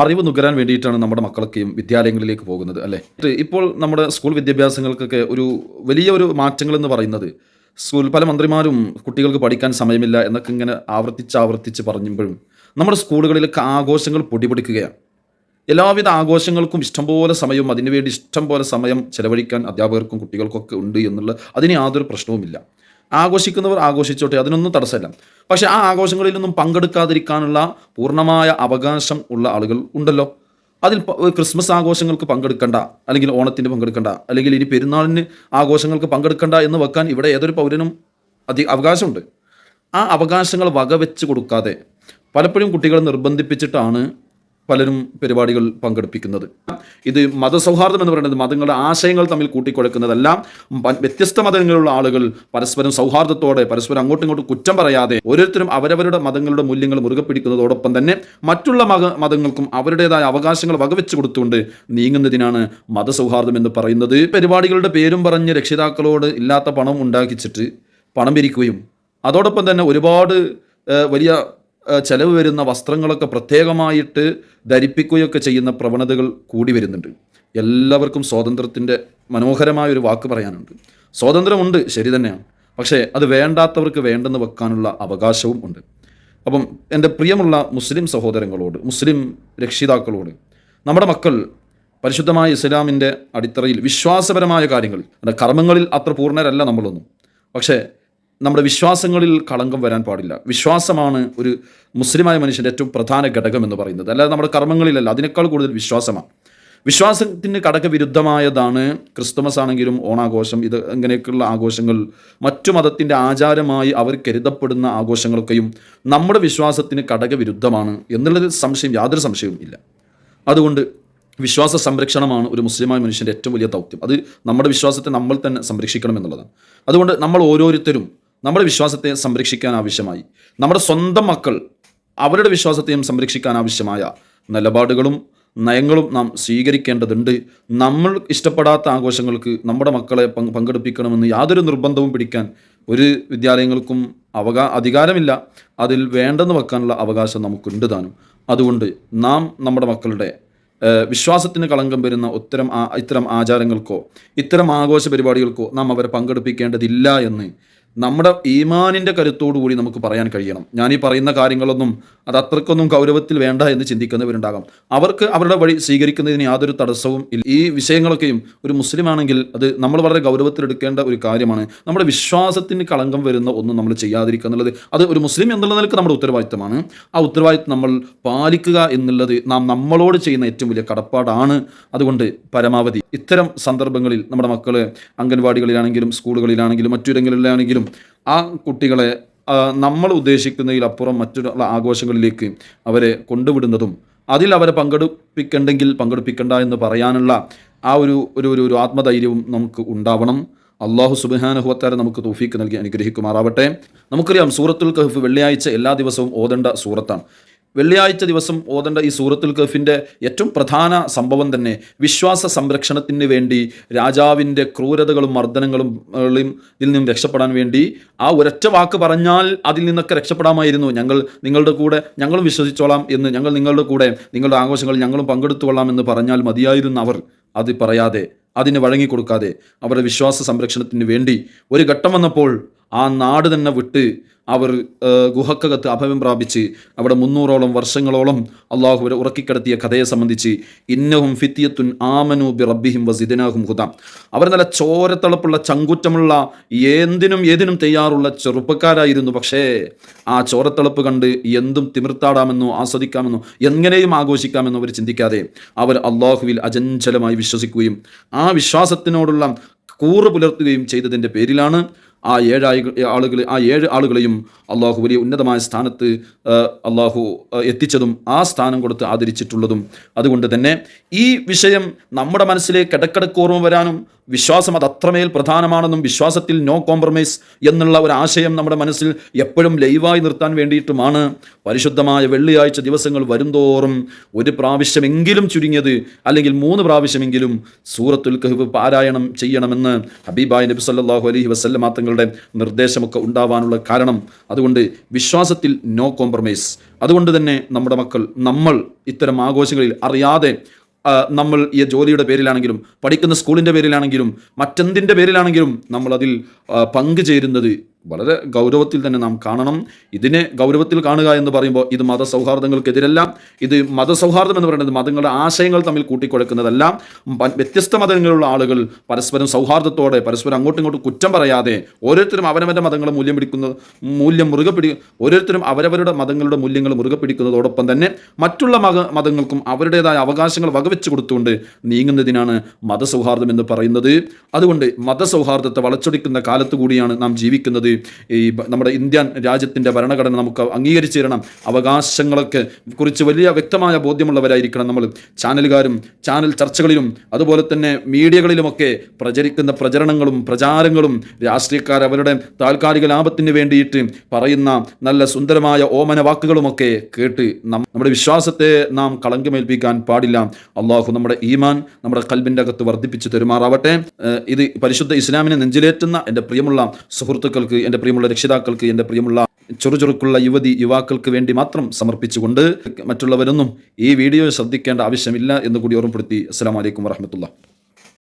അറിവ് നുകരാൻ വേണ്ടിയിട്ടാണ് നമ്മുടെ മക്കളൊക്കെയും വിദ്യാലയങ്ങളിലേക്ക് പോകുന്നത് അല്ലേ? ഇപ്പോൾ നമ്മുടെ സ്കൂൾ വിദ്യാഭ്യാസങ്ങൾക്കൊക്കെ ഒരു വലിയ ഒരു മാറ്റങ്ങൾ എന്ന് പറയുന്നത് സ്കൂൾ പല മന്ത്രിമാരും കുട്ടികൾക്ക് പഠിക്കാൻ സമയമില്ല എന്നൊക്കെ ഇങ്ങനെ ആവർത്തിച്ച് ആവർത്തിച്ച് പറഞ്ഞപ്പോഴും നമ്മുടെ സ്കൂളുകളിലൊക്കെ ആഘോഷങ്ങൾ പൊടിപൊടിക്കുകയാണ്. എല്ലാവിധ ആഘോഷങ്ങൾക്കും ഇഷ്ടംപോലെ സമയവും അതിനുവേണ്ടി ഇഷ്ടം പോലെ സമയം ചെലവഴിക്കാൻ അധ്യാപകർക്കും കുട്ടികൾക്കൊക്കെ ഉണ്ട് എന്നുള്ള അതിന് യാതൊരു പ്രശ്നവുമില്ല. ആഘോഷിക്കുന്നവർ ആഘോഷിച്ചോട്ടെ അതിനൊന്നും തടസ്സമില്ല. പക്ഷേ ആ ആഘോഷങ്ങളിൽ ആഘോഷങ്ങളിലൊന്നും പങ്കെടുക്കാതിരിക്കാനുള്ള പൂർണമായ അവകാശം ഉള്ള ആളുകൾ ഉണ്ടല്ലോ. അതിൽ ക്രിസ്മസ് ആഘോഷങ്ങൾക്ക് പങ്കെടുക്കണ്ട അല്ലെങ്കിൽ ഓണത്തിന് പങ്കെടുക്കണ്ട അല്ലെങ്കിൽ ഇനി പെരുന്നാളിന് ആഘോഷങ്ങൾക്ക് പങ്കെടുക്കണ്ട എന്ന് വെക്കാൻ ഇവിടെ ഏതൊരു പൗരനും അതി അവകാശമുണ്ട്. ആ അവകാശങ്ങൾ വകവെച്ച് കൊടുക്കാതെ പലപ്പോഴും കുട്ടികളെ നിർബന്ധിപ്പിച്ചിട്ടാണ് പലരും പരിപാടികൾ പങ്കെടുപ്പിക്കുന്നത്. ഇത് മതസൗഹാർദ്ദം എന്ന് പറയുന്നത് മതങ്ങളുടെ ആശയങ്ങൾ തമ്മിൽ കൂട്ടിക്കൊടുക്കുന്നതല്ല. വ്യത്യസ്ത മതങ്ങളിലുള്ള ആളുകൾ പരസ്പരം സൗഹാർദ്ദത്തോടെ പരസ്പരം അങ്ങോട്ടും ഇങ്ങോട്ടും കുറ്റം പറയാതെ ഓരോരുത്തരും അവരവരുടെ മതങ്ങളുടെ മൂല്യങ്ങൾ മുറുകെ പിടിക്കുന്നതോടൊപ്പം തന്നെ മറ്റുള്ള മത മതങ്ങൾക്കും അവരുടേതായ അവകാശങ്ങൾ വകവെച്ച് കൊടുത്തുകൊണ്ട് നീങ്ങുന്നതിനാണ് മതസൗഹാർദ്ദം എന്ന് പറയുന്നത്. പരിപാടികളുടെ പേരും പറഞ്ഞ് രക്ഷിതാക്കളോട് ഇല്ലാത്ത പണം ഉണ്ടാക്കിച്ചിട്ട് പണം പിരിക്കുകയും അതോടൊപ്പം തന്നെ ഒരുപാട് വലിയ ചെലവ് വരുന്ന വസ്ത്രങ്ങളൊക്കെ പ്രത്യേകമായിട്ട് ധരിപ്പിക്കുകയൊക്കെ ചെയ്യുന്ന പ്രവണതകൾ കൂടി വരുന്നുണ്ട്. എല്ലാവർക്കും സ്വാതന്ത്ര്യത്തിന്റെ മനോഹരമായ ഒരു വാക്ക് പറയാനുണ്ട്. സ്വാതന്ത്ര്യമുണ്ട് ശരി തന്നെയാണ്. പക്ഷേ അത് വേണ്ടാത്തവർക്ക് വേണ്ടെന്ന് വെക്കാനുള്ള അവകാശവും ഉണ്ട്. അപ്പം എന്റെ പ്രിയമുള്ള മുസ്ലിം സഹോദരങ്ങളോട് മുസ്ലിം രക്ഷിതാക്കളോട് നമ്മുടെ മക്കൾ പരിശുദ്ധമായ ഇസ്ലാമിന്റെ അടിത്തറയിൽ വിശ്വാസപരമായ കാര്യങ്ങൾ അല്ല കർമ്മങ്ങളിൽ അത്ര പൂർണരല്ല നമ്മളൊന്നും. പക്ഷേ നമ്മുടെ വിശ്വാസങ്ങളിൽ കളങ്കം വരാൻ പാടില്ല. വിശ്വാസമാണ് ഒരു മുസ്ലിമായ മനുഷ്യന്റെ ഏറ്റവും പ്രധാന ഘടകം എന്ന് പറയുന്നത്. അല്ലാതെ നമ്മുടെ കർമ്മങ്ങളിലല്ല അതിനേക്കാൾ കൂടുതൽ വിശ്വാസമാണ്. വിശ്വാസത്തിന് കടകവിരുദ്ധമായതാണ് ക്രിസ്തുമസ് ആണെങ്കിലും ഓണാഘോഷം. ഇത് ഇങ്ങനെയൊക്കെയുള്ള ആഘോഷങ്ങൾ മറ്റു മതത്തിന്റെ ആചാരമായി അവർ കരുതപ്പെടുന്ന ആഘോഷങ്ങളൊക്കെയും നമ്മുടെ വിശ്വാസത്തിന് കടകവിരുദ്ധമാണ് എന്നുള്ളത് സംശയം യാതൊരു സംശയവും ഇല്ല. അതുകൊണ്ട് വിശ്വാസ സംരക്ഷണമാണ് ഒരു മുസ്ലിമായ മനുഷ്യന്റെ ഏറ്റവും വലിയ ദൗത്യം. അത് നമ്മുടെ വിശ്വാസത്തെ നമ്മൾ തന്നെ സംരക്ഷിക്കണം എന്നുള്ളതാണ്. അതുകൊണ്ട് നമ്മൾ ഓരോരുത്തരും നമ്മുടെ വിശ്വാസത്തെ സംരക്ഷിക്കാൻ ആവശ്യമായി. നമ്മുടെ സ്വന്തം മക്കൾ അവരുടെ വിശ്വാസത്തെയും സംരക്ഷിക്കാൻ ആവശ്യമായ നിലപാടുകളും നയങ്ങളും നാം സ്വീകരിക്കേണ്ടതുണ്ട്. നമ്മൾ ഇഷ്ടപ്പെടാത്ത ആഘോഷങ്ങൾക്ക് നമ്മുടെ മക്കളെ പങ്ക് പങ്കെടുപ്പിക്കണമെന്ന് യാതൊരു നിർബന്ധവും പിടിക്കാൻ ഒരു വിദ്യാലയങ്ങൾക്കും അവകാ അധികാരമില്ല. അതിൽ വേണ്ടെന്ന് വെക്കാനുള്ള അവകാശം നമുക്കുണ്ട് താനും. അതുകൊണ്ട് നാം നമ്മുടെ മക്കളുടെ വിശ്വാസത്തിന് കളങ്കം വരുന്ന ഉത്തരം ഇത്തരം ആചാരങ്ങൾക്കോ ഇത്തരം ആഘോഷ പരിപാടികൾക്കോ നാം അവരെ പങ്കെടുപ്പിക്കേണ്ടതില്ല എന്ന് നമ്മുടെ ഈമാനിന്റെ കൂടി നമുക്ക് പറയാൻ കഴിയണം. ഞാൻ ഈ പറയുന്ന കാര്യങ്ങളൊന്നും അത് അത്രക്കൊന്നും ഗൗരവത്തിൽ വേണ്ട എന്ന് ചിന്തിക്കുന്നവരുണ്ടാകാം. അവർക്ക് അവരുടെ വഴി സ്വീകരിക്കുന്നതിന് യാതൊരു തടസ്സവും ഇല്ല. ഈ വിഷയങ്ങളൊക്കെയും ഒരു മുസ്ലിം ആണെങ്കിൽ അത് നമ്മൾ വളരെ ഗൗരവത്തിലെടുക്കേണ്ട ഒരു കാര്യമാണ്. നമ്മുടെ വിശ്വാസത്തിന് കളങ്കം വരുന്ന ഒന്നും നമ്മൾ ചെയ്യാതിരിക്കുക എന്നുള്ളത് അത് ഒരു മുസ്ലിം എന്നുള്ള നിലയ്ക്ക് നമ്മുടെ ഉത്തരവാദിത്തമാണ്. ആ ഉത്തരവാദിത്തം നമ്മൾ പാലിക്കുക എന്നുള്ളത് നാം നമ്മളോട് ചെയ്യുന്ന ഏറ്റവും വലിയ കടപ്പാടാണ്. അതുകൊണ്ട് പരമാവധി ഇത്തരം സന്ദർഭങ്ങളിൽ നമ്മുടെ മക്കൾ അംഗൻവാടികളിലാണെങ്കിലും സ്കൂളുകളിലാണെങ്കിലും മറ്റിടങ്ങളിലാണെങ്കിലും ആ കുട്ടികളെ നമ്മൾ ഉദ്ദേശിക്കുന്നതിലപ്പുറം മറ്റുള്ള ആഘോഷങ്ങളിലേക്ക് അവരെ കൊണ്ടുവിടുന്നതും അതിൽ അവരെ പങ്കെടുപ്പിക്കണ്ടെങ്കിൽ പങ്കെടുപ്പിക്കണ്ട എന്ന് പറയാനുള്ള ആ ഒരു ഒരു ഒരു- ഒരു ആത്മധൈര്യവും നമുക്ക് ഉണ്ടാവണം. അള്ളാഹു സുബാനുഹുവത്താര നമുക്ക് തോഫീക്ക് നൽകി അനുഗ്രഹിക്കുമാറാവട്ടെ. നമുക്കറിയാം സൂറത്തുൽ കഹഫ് വെള്ളിയാഴ്ച എല്ലാ ദിവസവും ഓതേണ്ട സൂറത്താണ്. വെള്ളിയാഴ്ച ദിവസം ഓതേണ്ട ഈ സൂറത്തുൽ കഫിന്റെ ഏറ്റവും പ്രധാന സംഭവം തന്നെ വിശ്വാസ സംരക്ഷണത്തിന് വേണ്ടി രാജാവിന്റെ ക്രൂരതകളും മർദ്ദനങ്ങളും ഇതിൽ നിന്നും രക്ഷപ്പെടാൻ വേണ്ടി ആ ഒരൊറ്റ വാക്ക് പറഞ്ഞാൽ അതിൽ നിന്നൊക്കെ രക്ഷപ്പെടാമായിരുന്നു. ഞങ്ങൾ നിങ്ങളുടെ കൂടെ ഞങ്ങളും വിശ്വസിച്ചോളാം എന്ന് ഞങ്ങൾ നിങ്ങളുടെ കൂടെ നിങ്ങളുടെ ആഘോഷങ്ങളിൽ ഞങ്ങളും പങ്കെടുത്തുകൊള്ളാം എന്ന് പറഞ്ഞാൽ മതിയായിരുന്നു അവർ. അത് പറയാതെ അതിന് വഴങ്ങിക്കൊടുക്കാതെ അവരുടെ വിശ്വാസ സംരക്ഷണത്തിന് വേണ്ടി ഒരു ഘട്ടം വന്നപ്പോൾ ആ നാട് തന്നെ വിട്ട് അവർ ഗുഹക്കകത്ത് അഭയം പ്രാപിച്ച് അവിടെ മുന്നൂറോളം വർഷങ്ങളോളം അള്ളാഹു അവരെ ഉറക്കിക്കിടത്തിയ കഥയെ സംബന്ധിച്ച് ഇന്നഹും ഫിത്തിയത്തുൻ ആമനു ബി റബ്ബിഹിം വസിദിനാഹും ഹുദാം. അവർ നല്ല ചോരത്തളപ്പുള്ള ചങ്കുറ്റമുള്ള എന്തിനും ഏതിനും തയ്യാറുള്ള ചെറുപ്പക്കാരായിരുന്നു. പക്ഷേ ആ ചോരത്തളപ്പ് കണ്ട് എന്തും തിമിർത്താടാമെന്നോ ആസ്വദിക്കാമെന്നോ എങ്ങനെയും ആഘോഷിക്കാമെന്നോ അവർ ചിന്തിക്കാതെ അവർ അള്ളാഹുവിൽ അജഞ്ചലമായി വിശ്വസിക്കുകയും ആ വിശ്വാസത്തിനോടുള്ള കൂറ് പുലർത്തുകയും ചെയ്തതിന്റെ പേരിലാണ് ആ ഏഴ് ആളുകളെ ആ ഏഴ് ആളുകളെയും അള്ളാഹു വലിയ ഉന്നതമായ സ്ഥാനത്ത് അള്ളാഹു എത്തിച്ചതും ആ സ്ഥാനം കൊടുത്ത് ആദരിച്ചിട്ടുള്ളതും. അതുകൊണ്ട് തന്നെ ഈ വിഷയം നമ്മുടെ മനസ്സിലേക്ക് ഇടക്കിടക്ക് ഓർമ്മ വരാനും വിശ്വാസം അത് അത്രമേൽ പ്രധാനമാണെന്നും വിശ്വാസത്തിൽ നോ കോംപ്രമൈസ് എന്നുള്ള ഒരു ആശയം നമ്മുടെ മനസ്സിൽ എപ്പോഴും ലൈവായി നിർത്താൻ വേണ്ടിയിട്ടുമാണ്. പരിശുദ്ധമായ വെള്ളിയാഴ്ച ദിവസങ്ങൾ വരുംതോറും ഒരു പ്രാവശ്യമെങ്കിലും ചുരുങ്ങിയത് അല്ലെങ്കിൽ മൂന്ന് പ്രാവശ്യമെങ്കിലും സൂറത്തുൽ കഹ്ഫ് പാരായണം ചെയ്യണമെന്ന് ഹബീബായ് നബി സല്ലാഹു അലഹി വസല്ലമ തങ്ങളുടെ നിർദ്ദേശമൊക്കെ ഉണ്ടാവാനുള്ള കാരണം. അതുകൊണ്ട് വിശ്വാസത്തിൽ നോ കോംപ്രമൈസ് അതുകൊണ്ട് തന്നെ നമ്മുടെ മക്കൾ നമ്മൾ ഇത്തരം ആഘോഷങ്ങളിൽ അറിയാതെ നമ്മൾ ഈ ജോലിയുടെ പേരിലാണെങ്കിലും പഠിക്കുന്ന സ്കൂളിന്റെ പേരിലാണെങ്കിലും മറ്റെന്തിന്റെ പേരിലാണെങ്കിലും നമ്മളതിൽ പങ്കുചേരുന്നത് വളരെ ഗൗരവത്തിൽ തന്നെ നാം കാണണം. ഇതിനെ ഗൗരവത്തിൽ കാണുക എന്ന് പറയുമ്പോൾ ഇത് മതസൗഹാർദ്ദങ്ങൾക്കെതിരല്ല. ഇത് മതസൗഹാർദ്ദം എന്ന് പറയുന്നത് മതങ്ങളുടെ ആശയങ്ങൾ തമ്മിൽ കൂട്ടിക്കൊടുക്കുന്നതല്ല. വ്യത്യസ്ത മതങ്ങളിലുള്ള ആളുകൾ പരസ്പരം സൗഹാർദ്ദത്തോടെ പരസ്പരം അങ്ങോട്ടും ഇങ്ങോട്ടും കുറ്റം പറയാതെ ഓരോരുത്തരും അവനവന്റെ മതങ്ങളെ മൂല്യം പിടിക്കുന്ന മൂല്യം മുറുകെ പിടി ഓരോരുത്തരും അവരവരുടെ മതങ്ങളുടെ മൂല്യങ്ങൾ മുറുകെ പിടിക്കുന്നതോടൊപ്പം തന്നെ മറ്റുള്ള മത മതങ്ങൾക്കും അവരുടേതായ അവകാശങ്ങൾ വകവെച്ച് കൊടുത്തുകൊണ്ട് നീങ്ങുന്നതിനാണ് മതസൗഹാർദ്ദം എന്ന് പറയുന്നത്. അതുകൊണ്ട് മതസൗഹാർദ്ദത്തെ വളച്ചൊടിക്കുന്ന കാലത്ത് കൂടിയാണ് നാം ജീവിക്കുന്നത്. ഈ നമ്മുടെ ഇന്ത്യൻ രാജ്യത്തിന്റെ ഭരണഘടന നമുക്ക് അംഗീകരിച്ചു തരണം. അവകാശങ്ങളൊക്കെ കുറിച്ച് വലിയ വ്യക്തമായ ബോധ്യമുള്ളവരായിരിക്കണം നമ്മൾ. ചാനലുകാരും ചാനൽ ചർച്ചകളിലും അതുപോലെ തന്നെ മീഡിയകളിലുമൊക്കെ പ്രചരിക്കുന്ന പ്രചരണങ്ങളും പ്രചാരങ്ങളും രാഷ്ട്രീയക്കാർ അവരുടെ താൽക്കാലിക ലാഭത്തിന് വേണ്ടിയിട്ട് പറയുന്ന നല്ല സുന്ദരമായ ഓമന വാക്കുകളുമൊക്കെ കേട്ട് നമ്മുടെ വിശ്വാസത്തെ നാം കളങ്കമേൽപ്പിക്കാൻ പാടില്ല. അള്ളാഹു നമ്മുടെ ഈമാൻ നമ്മുടെ കൽബിന്റെ അകത്ത് വർദ്ധിപ്പിച്ച് തെരുമാറാവട്ടെ. ഇത് പരിശുദ്ധ ഇസ്ലാമിനെ നെഞ്ചിലേറ്റുന്ന എന്റെ പ്രിയമുള്ള സുഹൃത്തുക്കൾക്ക് എന്റെ പ്രിയമുള്ള രക്ഷിതാക്കൾക്ക് എന്റെ പ്രിയമുള്ള ചുറുചുറുക്കുള്ള യുവതി യുവാക്കൾക്ക് വേണ്ടി മാത്രം സമർപ്പിച്ചുകൊണ്ട് മറ്റുള്ളവരൊന്നും ഈ വീഡിയോ ശ്രദ്ധിക്കേണ്ട ആവശ്യമില്ല എന്ന് കൂടി ഓർമ്മപ്പെടുത്തി. അസ്സാം വലൈക്കും വറഹമത്തുള്ള